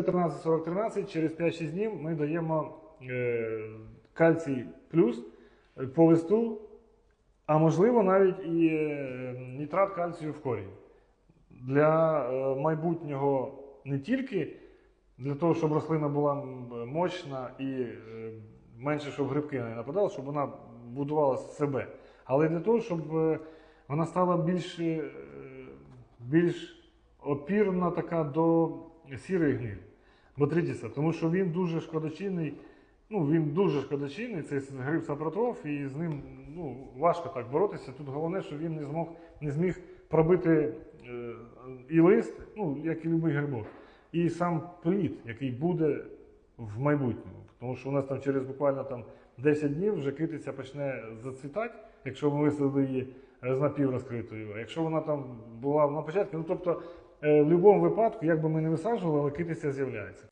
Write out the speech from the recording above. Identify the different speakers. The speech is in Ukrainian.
Speaker 1: 13-40-13 через 5-6 днів ми даємо е, кальцій плюс е, по листу, а можливо навіть і е, нітрат кальцію в корінь. Для е, майбутнього не тільки для того, щоб рослина була мощна і е, менше, щоб грибки неї нападали, щоб вона будувала себе, але для того, щоб е, вона стала більш, е, більш опірна така до сірої гнилі, ботритіса, тому що він дуже шкодочинний. Ну, він дуже шкодочинний, цей гриб сапротроф, і з ним ну, важко так боротися. Тут головне, що він не змог не зміг пробити е, і лист, ну, як і будь-який грибок, і сам плід, який буде в майбутньому. Тому що у нас там через буквально там 10 днів вже китиця почне зацвітати, якщо ми висадили її е, з напіврозкритою. Якщо вона там була на початку, ну тобто в будь-якому випадку, як би ми не висаджували, але китиця з'являється.